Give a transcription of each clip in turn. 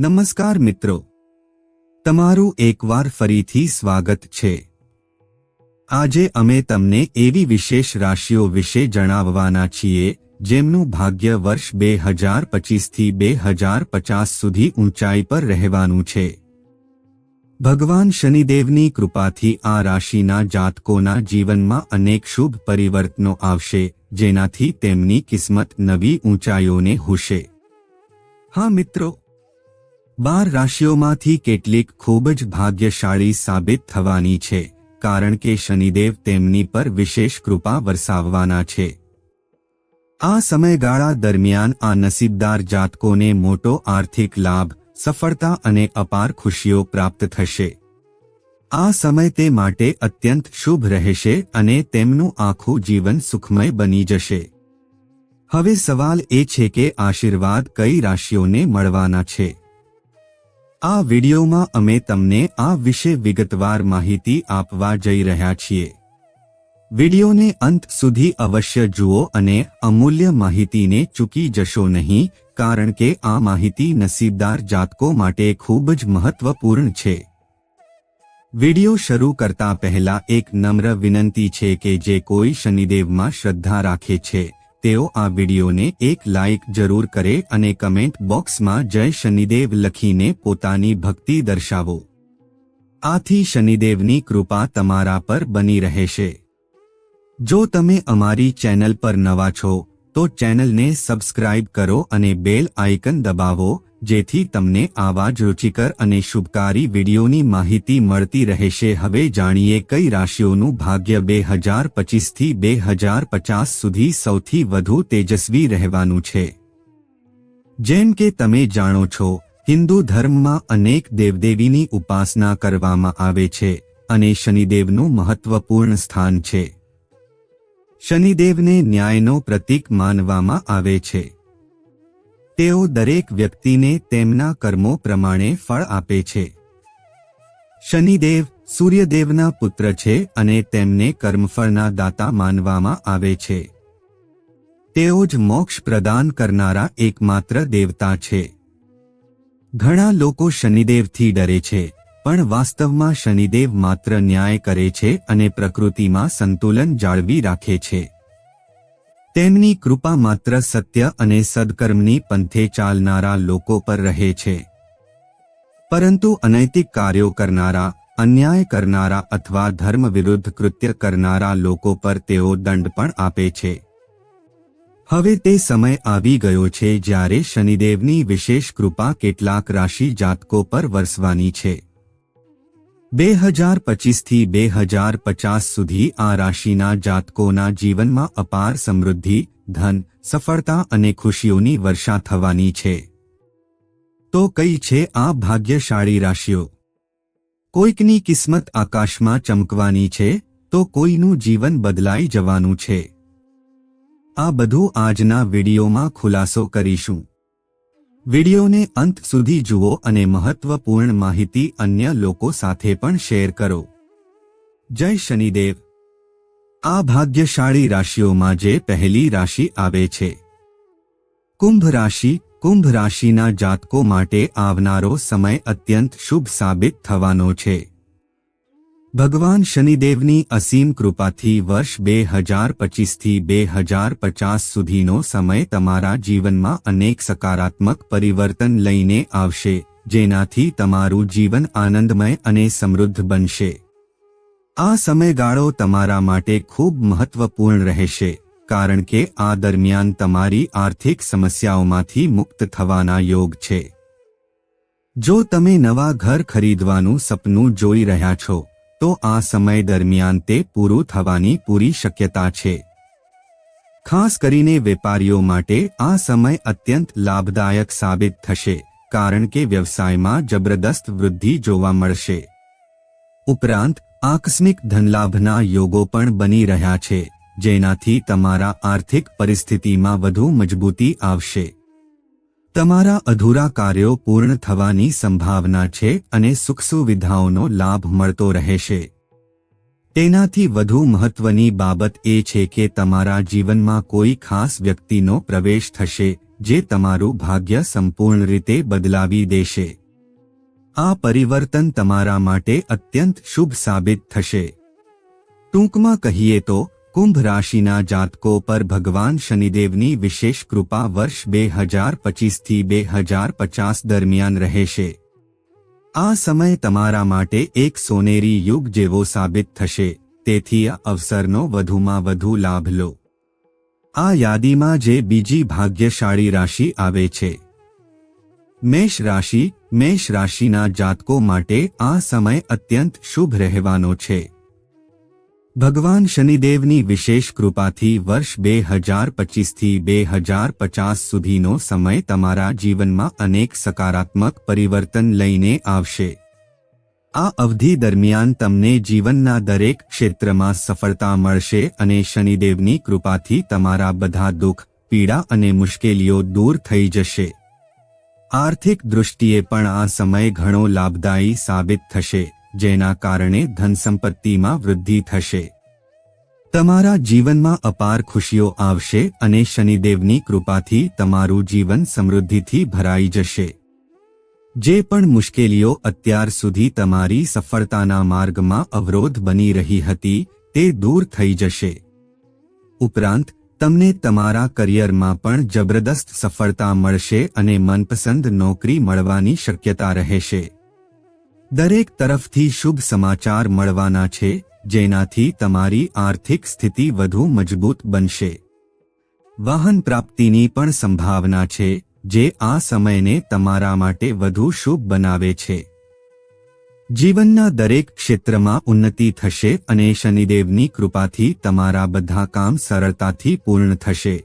નમસ્કાર મિત્રો. તમારું એકવાર ફરીથી સ્વાગત છે. આજે અમે તમને એવી વિશેષ રાશિઓ વિશે જણાવવાના છીએ, જેમનું ભાગ્ય વર્ષ બે હજાર પચીસથી બે હજાર પચાસ સુધી ઊંચાઈ પર રહેવાનું છે. ભગવાન શનિદેવની કૃપાથી આ રાશિના જાતકોના જીવનમાં અનેક શુભ પરિવર્તનો આવશે, જેનાથી તેમની કિસ્મત નવી ઊંચાઈઓને હુશે. હા મિત્રો બાર રાશિઓમાંથી કેટલીક ખૂબ જ ભાગ્યશાળી સાબિત થવાની છે, કારણ કે શનિદેવ તેમની પર વિશેષ કૃપા વરસાવવાના છે. આ સમયગાળા દરમિયાન આ નસીબદાર જાતકોને મોટો આર્થિક લાભ, સફળતા અને અપાર ખુશીઓ પ્રાપ્ત થશે. આ સમય તે માટે અત્યંત શુભ રહેશે અને તેમનું આખું જીવન સુખમય બની જશે. હવે સવાલ એ છે કે આશીર્વાદ કઈ રાશિઓને મળવાના છે? આ વિડિયોમાં અમે તમને આ વિશે વિગતવાર માહિતી આપવા જઈ રહ્યા છીએ. વિડિયોને અંત સુધી અવશ્ય જુઓ અને અમૂલ્ય માહિતીને ચૂકી જશો નહીં, કારણ કે આ માહિતી નસીબદાર જાતકો માટે ખૂબ જ મહત્વપૂર્ણ છે. વિડિયો શરૂ કરતા પહેલા એક નમ્ર વિનંતી છે કે જે કોઈ શનિદેવમાં શ્રદ્ધા રાખે છે. તેઓ આ વિડીયોને એક લાઇક જરૂર કરે અને કમેન્ટ બોક્સમાં જય શનિદેવ લખીને પોતાની ભક્તિ દર્શાવો. આથી શનિદેવની કૃપા તમારા પર બની રહેશે. જો તમે અમારી ચેનલ પર નવા છો, તો ચેનલને સબસ્ક્રાઇબ કરો અને બેલ આઇકન દબાવો જેથી તમને આવા જ રુચિકર અને શુભકારી વિડીયોની માહિતી મળતી રહેશે. હવે જાણીએ કઈ રાશિઓનું ભાગ્ય બે હજાર પચીસથી બે હજાર પચાસ સુધી સૌથી વધુ તેજસ્વી રહેવાનું છે. જેમ કે તમે જાણો છો, હિન્દુ ધર્મમાં અનેક દેવદેવીની ઉપાસના કરવામાં આવે છે અને શનિદેવનું મહત્વપૂર્ણ સ્થાન છે. શનિદેવને ન્યાયનો પ્રતીક માનવામાં આવે છે. તેઓ દરેક વ્યક્તિને તેમના કર્મો પ્રમાણે ફળ આપે છે. શનિદેવ સૂર્યદેવના પુત્ર છે અને તેમને કર્મફળના દાતા માનવામાં આવે છે. તેઓ જ મોક્ષ પ્રદાન કરનારા એકમાત્ર દેવતા છે. ઘણા લોકો શનિદેવથી ડરે છે, પણ વાસ્તવમાં શનિદેવ માત્ર ન્યાય કરે છે અને પ્રકૃતિમાં સંતુલન જાળવી રાખે છે. તેમની કૃપા માત્ર સત્ય અને સદકર્મની પંથે ચાલનારા લોકો પર રહે છે. પરંતુ અનૈતિક કાર્યો કરનારા, અન્યાય કરનારા અથવા ધર્મ વિરુદ્ધ કૃત્ય કરનારા લોકો પર તેઓ દંડ પણ આપે છે. હવે તે સમય આવી ગયો છે જ્યારે શનિદેવની વિશેષ કૃપા કેટલાક રાશિ જાતકો પર વરસવાની છે. બે હજાર પચીસથી બે હજાર પચાસ સુધી આ રાશિના જાતકોના જીવનમાં અપાર સમૃદ્ધિ, ધન, સફળતા અને ખુશીઓની વર્ષા થવાની છે. તો કઈ છે આ ભાગ્યશાળી રાશિઓ? કોઈકની કિસ્મત આકાશમાં ચમકવાની છે, તો કોઈનું જીવન બદલાઈ જવાનું છે. આ બધું આજના વિડીયોમાં ખુલાસો કરીશું. વિડિયોને અંત સુધી જુઓ અને મહત્વપૂર્ણ માહિતી અન્ય લોકો સાથે પણ શેર કરો. જય શનિદેવ. આ ભાગ્યશાળી રાશિઓમાં જે પહેલી રાશિ આવે છે. કુંભ રાશિ, કુંભ રાશિના જાતકો માટે આવનારો સમય અત્યંત શુભ સાબિત થવાનો છે. ભગવાન શનિદેવની અસીમ કૃપાથી વર્ષ બે હજાર પચીસથી બે હજાર પચાસ સુધીનો સમય તમારા જીવનમાં અનેક સકારાત્મક પરિવર્તન લઈને આવશે, જેનાથી તમારું જીવન આનંદમય અને સમૃદ્ધ બનશે. આ સમયગાળો તમારા માટે ખૂબ મહત્વપૂર્ણ રહેશે, કારણ કે આ દરમિયાન તમારી આર્થિક સમસ્યાઓમાંથી મુક્ત થવાના યોગ છે. જો તમે નવા ઘર ખરીદવાનું સપનું જોઈ રહ્યા છો તો આ સમય દરમિયાન તે પૂરું થવાની પૂરી શક્યતા છે. ખાસ કરીને વેપારીઓ માટે આ સમય અત્યંત લાભદાયક સાબિત થશે, કારણ કે વ્યવસાયમાં જબરદસ્ત વૃદ્ધિ જોવા મળશે. ઉપરાંત, આકસ્મિક ધનલાભના યોગો પણ બની રહ્યા છે, જેનાથી તમારા આર્થિક પરિસ્થિતિમાં વધુ મજબૂતી આવશે. તમારા અધૂરા કાર્યો પૂર્ણ થવાની સંભાવના છે અને સુખ સુવિધાઓનો લાભ મળતો રહેશે. તેનાથી વધુ મહત્વની બાબત એ છે કે તમારા જીવનમાં કોઈ ખાસ વ્યક્તિનો પ્રવેશ થશે, જે તમારું ભાગ્ય સંપૂર્ણ રીતે બદલાવી દેશે. આ પરિવર્તન તમારા માટે અત્યંત શુભ સાબિત થશે. ટૂંકમાં કહીએ તો કુંભ રાશિના જાતકો પર ભગવાન શનિદેવની વિશેષ કૃપા વર્ષ બે હજાર પચીસથી બે હજાર પચાસ દરમિયાન રહેશે. આ સમય તમારા માટે એક સોનેરી યુગ જેવો સાબિત થશે, તેથી આ અવસરનો વધુમાં વધુ લાભ લો. આ યાદીમાં જે બીજી ભાગ્યશાળી રાશિ આવે છે. મેષ રાશિ, મેષ રાશિના જાતકો માટે આ સમય અત્યંત શુભ રહેવાનો છે. ભગવાન શનિદેવની વિશેષ કૃપાથી વર્ષ બે હજાર પચીસથી બે હજાર પચાસ સુધીનો સમય તમારા જીવનમાં અનેક સકારાત્મક પરિવર્તન લઈને આવશે. આ અવધિ દરમિયાન તમને જીવનના દરેક ક્ષેત્રમાં સફળતા મળશે અને શનિદેવની કૃપાથી તમારા બધા દુઃખ, પીડા અને મુશ્કેલીઓ દૂર થઈ જશે. આર્થિક દૃષ્ટિએ પણ આ સમય ઘણો લાભદાયી સાબિત થશે. જેના કારણે ધનસંપત્તિમાં વૃદ્ધિ થશે. તમારા જીવનમાં અપાર ખુશીઓ આવશે અને શનિદેવની કૃપાથી તમારું જીવન સમૃદ્ધિથી ભરાઈ જશે. જે પણ મુશ્કેલીઓ અત્યાર સુધી તમારી સફળતાના માર્ગમાં અવરોધ બની રહી હતી, તે દૂર થઈ જશે. ઉપરાંત, તમને તમારા કરિયરમાં પણ જબરદસ્ત સફળતા મળશે અને મનપસંદ નોકરી મળવાની શક્યતા રહેશે. દરેક તરફથી શુભ સમાચાર મળવાના છે, જેનાથી તમારી આર્થિક સ્થિતિ વધુ મજબૂત બનશે. વાહન પ્રાપ્તિની પણ સંભાવના છે, જે આ સમયને તમારા માટે વધુ શુભ બનાવે છે. જીવનના દરેક ક્ષેત્રમાં ઉન્નતિ થશે અને શનિદેવની કૃપાથી તમારા બધા કામ સરળતાથી પૂર્ણ થશે.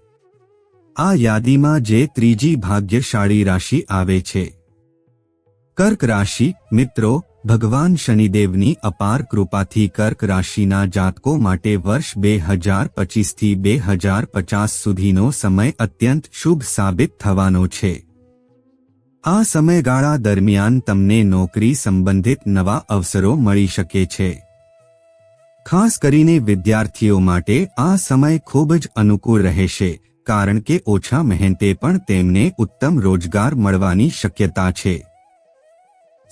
આ યાદીમાં જે ત્રીજી ભાગ્યશાળી રાશિ આવે છે. કર્ક રાશિ, મિત્રો, ભગવાન શનિદેવની અપાર કૃપાથી કર્ક રાશિના જાતકો માટે વર્ષ બે હજાર પચીસથી બે હજાર પચાસ સુધીનો સમય અત્યંત શુભ સાબિત થવાનો છે. આ સમયગાળા દરમિયાન તમને નોકરી સંબંધિત નવા અવસરો મળી શકે છે. ખાસ કરીને વિદ્યાર્થીઓ માટે આ સમય ખૂબ જ અનુકૂળ રહેશે, કારણ કે ઓછા મહેનતે પણ તેમને ઉત્તમ રોજગાર મળવાની શક્યતા છે.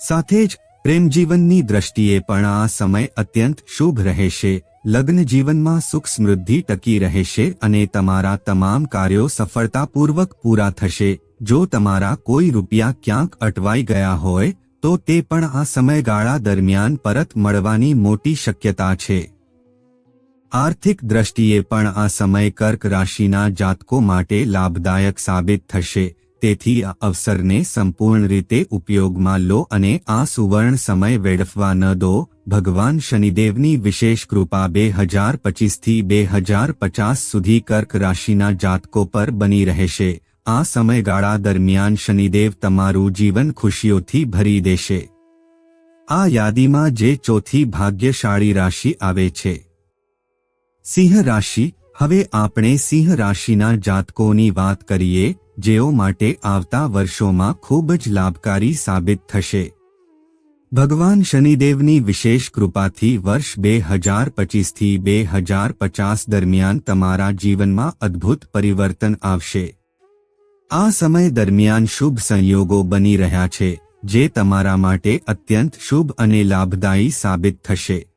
સાથે જ પ્રેમજીવનની દ્રષ્ટિએ પણ આ સમય અત્યંત શુભ રહેશે. લગ્ન જીવનમાં સુખ સમૃદ્ધિ ટકી રહેશે અને તમારા તમામ કાર્યો સફળતાપૂર્વક પૂરા થશે. જો તમારા કોઈ રૂપિયા ક્યાંક અટવાઈ ગયા હોય, તો તે પણ આ સમયગાળા દરમિયાન પરત મળવાની મોટી શક્યતા છે. આર્થિક દ્રષ્ટિએ પણ આ સમય કર્ક રાશિના જાતકો માટે લાભદાયક સાબિત થશે. તેથી આ અવસરને સંપૂર્ણ રીતે ઉપયોગમાં લો અને આ સુવર્ણ સમય વેડફવા ન દો. ભગવાન શનિદેવની વિશેષ કૃપા બે હજાર પચીસથી બે હજાર પચાસ સુધી કર્ક રાશિના જાતકો પર બની રહેશે. આ સમયગાળા દરમિયાન શનિદેવ તમારું જીવન ખુશીઓથી ભરી દેશે. આ યાદીમાં જે ચોથી ભાગ્યશાળી રાશિ આવે છે. સિંહ રાશિ. હવે આપણે સિંહ રાશિના જાતકોની વાત કરીએ. જેઓ માટે આવતા વર્ષોમાં ખૂબ જ લાભકારી સાબિત થશે. ભગવાન શનિદેવની વિશેષ કૃપાથી વર્ષ બે હજાર પચીસથી બે હજાર પચાસ દરમિયાન તમારા જીવનમાં અદ્ભુત પરિવર્તન આવશે. આ સમય દરમિયાન શુભ સંયોગો બની રહ્યા છે, જે તમારા માટે અત્યંત શુભ અને લાભદાયી સાબિત થશે.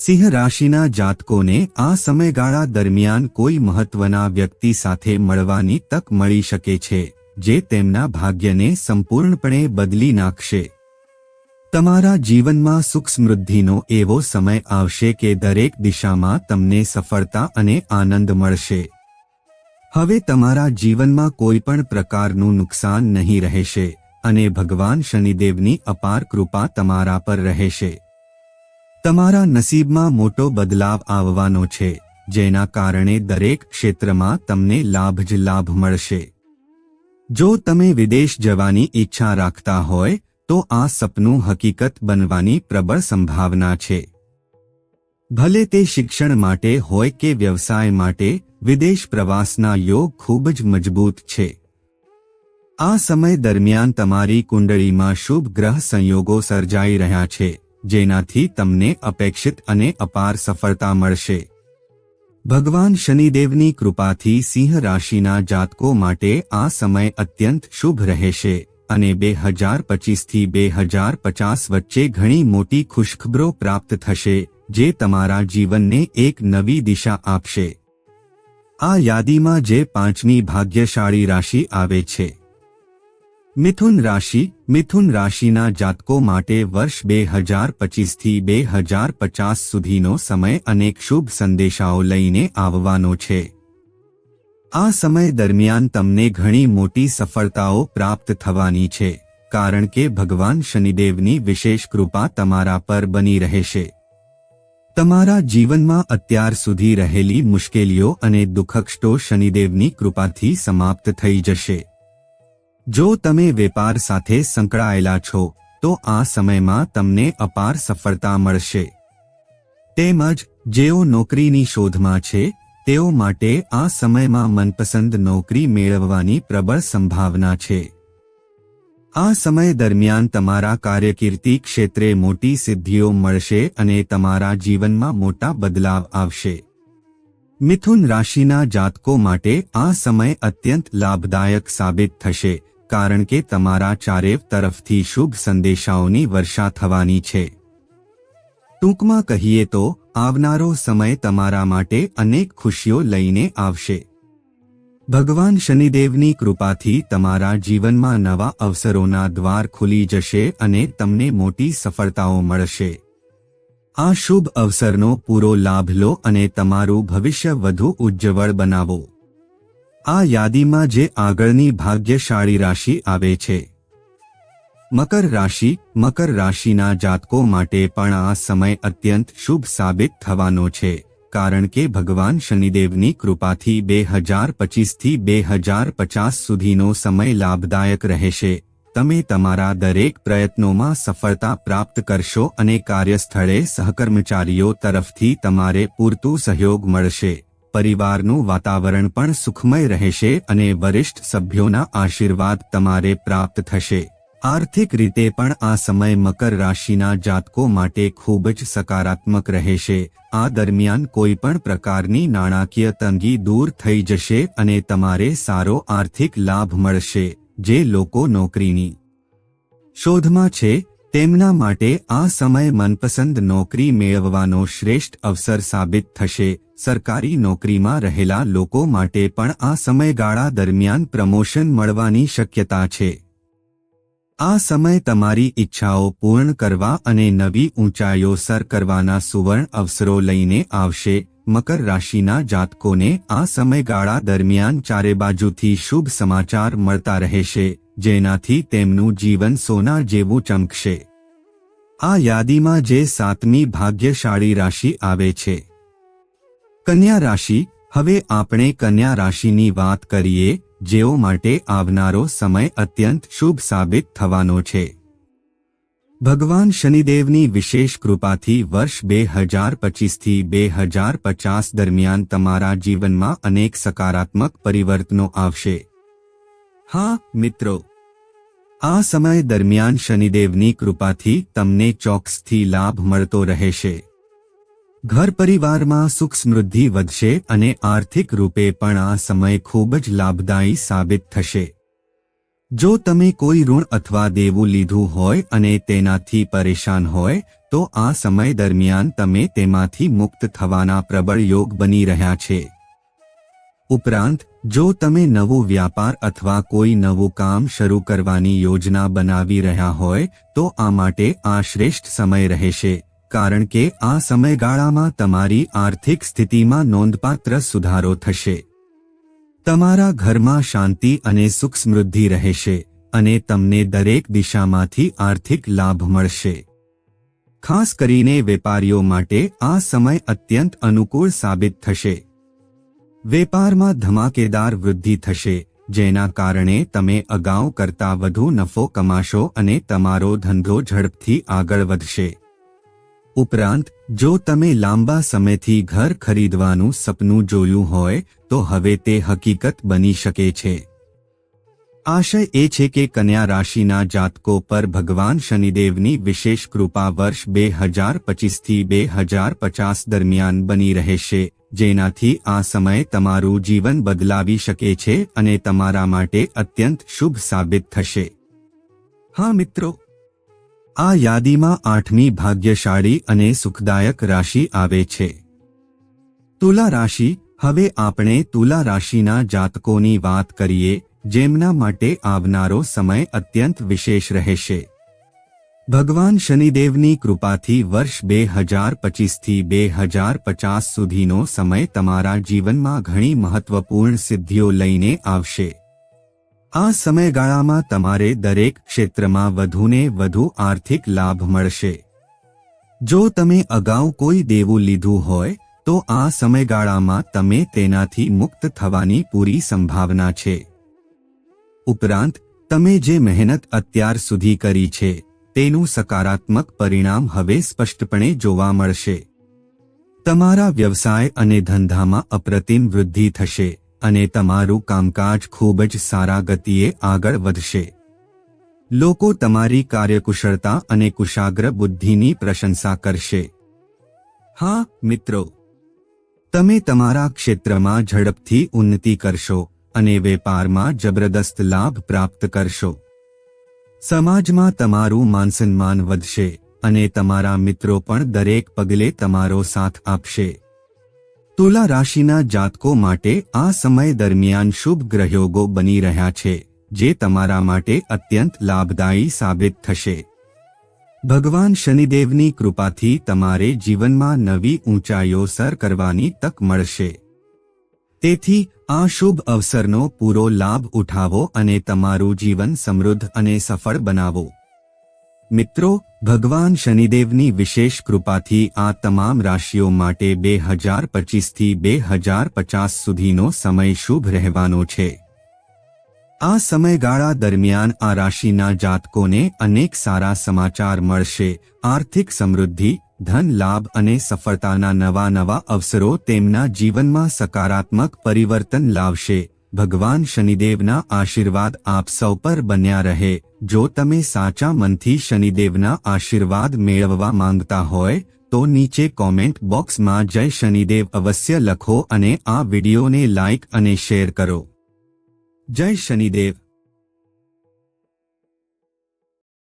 સિંહ રાશિના જાતકોને આ સમયગાળા દરમિયાન કોઈ મહત્વના વ્યક્તિ સાથે મળવાની તક મળી શકે છે, જે તેમના ભાગ્યને સંપૂર્ણપણે બદલી નાખશે. તમારા જીવનમાં સુખ સમૃદ્ધિનો એવો સમય આવશે કે દરેક દિશામાં તમને સફળતા અને આનંદ મળશે. હવે તમારા જીવનમાં કોઈ પણ પ્રકારનું નુકસાન નહીં રહેશે, અને ભગવાન શનિદેવની અપાર કૃપા તમારા પર રહેશે. તમારા નસીબમાં મોટો બદલાવ આવવાનો છે, જેના કારણે દરેક ક્ષેત્રમાં તમને લાભ જ લાભ મળશે. જો તમે વિદેશ જવાની ઈચ્છા રાખતા હોય, તો આ સપનું હકીકત બનવાની પ્રબળ સંભાવના છે. ભલે તે શિક્ષણ માટે હોય કે વ્યવસાય માટે, વિદેશ પ્રવાસના યોગ ખૂબ જ મજબૂત છે. આ સમય દરમિયાન તમારી કુંડળીમાં શુભ ગ્રહ સંયોગો સર્જાઈ રહ્યા છે. જેનાથી તમને અપેક્ષિત અને અપાર સફળતા મળશે. ભગવાન શનિદેવની કૃપાથી સિંહ રાશિના જાતકો માટે આ સમય અત્યંત શુભ રહેશે અને બે હજાર પચીસથી બે હજાર પચાસ વચ્ચે ઘણી મોટી ખુશખબરો પ્રાપ્ત થશે, જે તમારા જીવનને એક નવી દિશા આપશે. આ યાદીમાં જે પાંચમી ભાગ્યશાળી રાશિ આવે છે. મિથુન રાશિ, મિથુન રાશિના જાતકો માટે વર્ષ બે હજાર પચીસથી બે હજાર પચાસ સુધીનો સમય અનેક શુભ સંદેશાઓ લઈને આવવાનો છે. આ સમય દરમિયાન તમને ઘણી મોટી સફળતાઓ પ્રાપ્ત થવાની છે, કારણ કે ભગવાન શનિદેવની વિશેષ કૃપા તમારા પર બની રહેશે. તમારા જીવનમાં અત્યાર સુધી રહેલી મુશ્કેલીઓ અને દુઃખક્ષો શનિદેવની કૃપાથી સમાપ્ત થઈ જશે. જો તમે વેપાર સાથે સંકળાયેલા છો, તો આ સમયમાં તમને અપાર સફળતા મળશે. તેમજ, જેઓ નોકરીની શોધમાં છે, તેઓ માટે આ સમયમાં મનપસંદ નોકરી મેળવવાની પ્રબળ સંભાવના છે. આ સમય દરમિયાન તમારા કાર્યકીર્તિ ક્ષેત્રે મોટી સિદ્ધિઓ મળશે અને તમારા જીવનમાં મોટા બદલાવ આવશે. મિથુન રાશિના જાતકો માટે આ સમય અત્યંત લાભદાયક સાબિત થશે. કારણ કે તમારા ચારેવ તરફથી શુભ સંદેશાઓની વર્ષા થવાની છે. ટૂંકમાં કહીએ તો, આવનારો સમય તમારા માટે અનેક ખુશીઓ લઈને આવશે. ભગવાન શનિદેવની કૃપાથી તમારા જીવનમાં નવા અવસરોના દ્વાર ખુલી જશે અને તમને મોટી સફળતાઓ મળશે. આ શુભ અવસરનો પૂરો લાભ લો અને તમારું ભવિષ્ય વધુ ઉજ્જવળ બનાવો. આ યાદીમાં જે આગળની ભાગ્યશાળી રાશિ આવે છે. મકર રાશિ, મકર રાશિના જાતકો માટે પણ આ સમય અત્યંત શુભ સાબિત થવાનો છે, કારણ કે ભગવાન શનિદેવની કૃપાથી બે હજાર પચીસથી બે હજાર પચાસ સુધીનો સમય લાભદાયક રહેશે. તમે તમારા દરેક પ્રયત્નોમાં સફળતા પ્રાપ્ત કરશો અને કાર્યસ્થળે સહકર્મચારીઓ તરફથી તમારે પૂરતું સહયોગ મળશે. પરિવારનું વાતાવરણ પણ સુખમય રહેશે અને વરિષ્ઠ સભ્યોના આશીર્વાદ તમારે પ્રાપ્ત થશે. આર્થિક રીતે પણ આ સમય મકર રાશિના જાતકો માટે ખૂબ જ સકારાત્મક રહેશે. આ દરમિયાન કોઈ પણ પ્રકારની નાણાકીય તંગી દૂર થઈ જશે અને તમારે સારો આર્થિક લાભ મળશે. જે લોકો નોકરીની શોધમાં છે તેમના માટે આ સમય મનપસંદ નોકરી મેળવવાનો શ્રેષ્ઠ અવસર સાબિત થશે. સરકારી નોકરીમાં રહેલા લોકો માટે પણ આ સમયગાળા દરમિયાન પ્રમોશન મળવાની શક્યતા છે. આ સમય તમારી ઈચ્છાઓ પૂર્ણ કરવા અને નવી ઊંચાઈઓ સર કરવાના સુવર્ણ અવસરો લઈને આવશે. મકર રાશિના જાતકોને આ સમયગાળા દરમિયાન ચારે બાજુથી શુભ સમાચાર મળતા રહેશે. જેનાથી તેમનું જીવન સોના જેવું ચમકશે. આ યાદીમાં જે સાતમી ભાગ્યશાળી રાશિ આવે છે. કન્યા રાશિ, હવે આપણે કન્યા રાશિની વાત કરીએ, જેઓ માટે આવનારો સમય અત્યંત શુભ સાબિત થવાનો છે. ભગવાન શનિદેવની વિશેષ કૃપાથી વર્ષ બે હજાર પચીસથી બે હજાર પચાસ દરમિયાન તમારા જીવનમાં અનેક સકારાત્મક પરિવર્તનો આવશે. હા, મિત્રો આ સમય દરમિયાન શનિદેવની કૃપાથી તમને ચોક્સથી લાભ મળતો રહેશે. ઘર પરિવારમાં સુખ સમૃદ્ધિ વધશે અને આર્થિક રૂપે પણ આ સમય ખૂબ જ લાભદાયી સાબિત થશે. જો તમે કોઈ ઋણ અથવા દેવું લીધું હોય અને તેનાથી પરેશાન હોય, તો આ સમય દરમિયાન તમે તેમાંથી મુક્ત થવાના પ્રબળ યોગ બની રહ્યા છે. ઉપરાંત જો તમે નવો વ્યાપાર અથવા કોઈ નવું કામ શરૂ કરવાની યોજના બનાવી રહ્યા હોય, તો આ માટે આ શ્રેષ્ઠ સમય રહેશે, કારણ કે આ સમયગાળામાં તમારી આર્થિક સ્થિતિમાં નોંધપાત્ર સુધારો થશે. તમારા ઘરમાં શાંતિ અને સુખ સમૃદ્ધિ રહેશે અને તમને દરેક દિશામાંથી આર્થિક લાભ મળશે. ખાસ કરીને વેપારીઓ માટે આ સમય અત્યંત અનુકૂળ સાબિત થશે. વેપારમાં ધમાકેદાર વૃદ્ધિ થશે, જેના કારણે તમે અગાઉ કરતા વધુ નફો કમાશો અને તમારો ધંધો ઝડપથી આગળ વધશે. ઉપરાંત, જો તમે લાંબા સમયથી ઘર ખરીદવાનું સપનું જોયું હોય, તો હવે તે હકીકત બની શકે છે. આશય એ છે કે કન્યા રાશિના જાતકો પર ભગવાન શનિદેવની વિશેષ કૃપા વર્ષ બે હજાર પચીસથી બે હજાર પચાસ દરમિયાન બની રહેશે. જેનાથી આ સમય તમારું જીવન બદલાવી શકે છે અને તમારા માટે અત્યંત શુભ સાબિત થશે. હા, મિત્રો. આ યાદીમાં આઠમી ભાગ્યશાળી અને સુખદાયક રાશિ આવે છે. તુલા રાશિ, હવે આપણે તુલા રાશિના જાતકોની વાત કરીએ, જેમના માટે આવનારો સમય અત્યંત વિશેષ રહેશે. ભગવાન શનિદેવની કૃપાથી વર્ષ બે હજાર પચીસથી બે હજાર પચાસ સુધીનો સમય તમારા જીવનમાં ઘણી મહત્વપૂર્ણ સિદ્ધિઓ લઈને આવશે. આ સમયગાળામાં તમારે દરેક ક્ષેત્રમાં વધુને વધુ આર્થિક લાભ મળશે. જો તમે અગાઉ કોઈ દેવું લીધું હોય, તો આ સમયગાળામાં તમે તેનાથી મુક્ત થવાની પૂરી સંભાવના છે. ઉપરાંત, તમે જે મહેનત અત્યાર સુધી કરી છે તેનું સકારાત્મક પરિણામ હવે સ્પષ્ટપણે જોવા મળશે. તમારા વ્યવસાય અને ધંધામાં અપ્રતિમ વૃદ્ધિ થશે અને તમારું કામકાજ ખૂબ જ સારા ગતિએ આગળ વધશે. લોકો તમારી કાર્યકુશળતા અને કુશાગ્ર બુદ્ધિની પ્રશંસા કરશે. હા, મિત્રો. તમે તમારા ક્ષેત્રમાં ઝડપથી ઉન્નતિ કરશો અને વેપારમાં જબરદસ્ત લાભ પ્રાપ્ત કરશો. સમાજમાં તમારું માનસન્માન વધશે અને તમારા મિત્રો પણ દરેક પગલે તમારો સાથ આપશે. તુલા રાશિના જાતકો માટે આ સમય દરમિયાન શુભ ગ્રહયોગો બની રહ્યા છે, જે તમારા માટે અત્યંત લાભદાયી સાબિત થશે. ભગવાન શનિદેવની કૃપાથી તમારે જીવનમાં નવી ઊંચાઈઓ સર કરવાની તક મળશે. તેથી આ શુભ અવસરનો પૂરો લાભ ઉઠાવો અને તમારું જીવન સમૃદ્ધ અને સફળ બનાવો. મિત્રો, ભગવાન શનિદેવની વિશેષ કૃપાથી આ તમામ રાશિઓ માટે બે હજાર પચીસથી બે હજાર પચાસ સુધીનો સમય શુભ રહેવાનો છે. આ સમયગાળા દરમિયાન આ રાશિના જાતકોને અનેક સારા સમાચાર મળશે, આર્થિક સમૃદ્ધિ ધન, લાભ અને સફળતાના નવા નવા અવસરો તેમના જીવનમાં સકારાત્મક પરિવર્તન લાવશે. ભગવાન શનિદેવના આશીર્વાદ આપ સૌ પર બન્યા રહે. જો તમે સાચા મનથી શનિદેવના આશીર્વાદ મેળવવા માંગતા હોય, તો નીચે કોમેન્ટ બોક્સમાં જય શનિદેવ અવશ્ય લખો અને આ વિડિયોને લાઇક અને શેર કરો. જય શનિદેવ.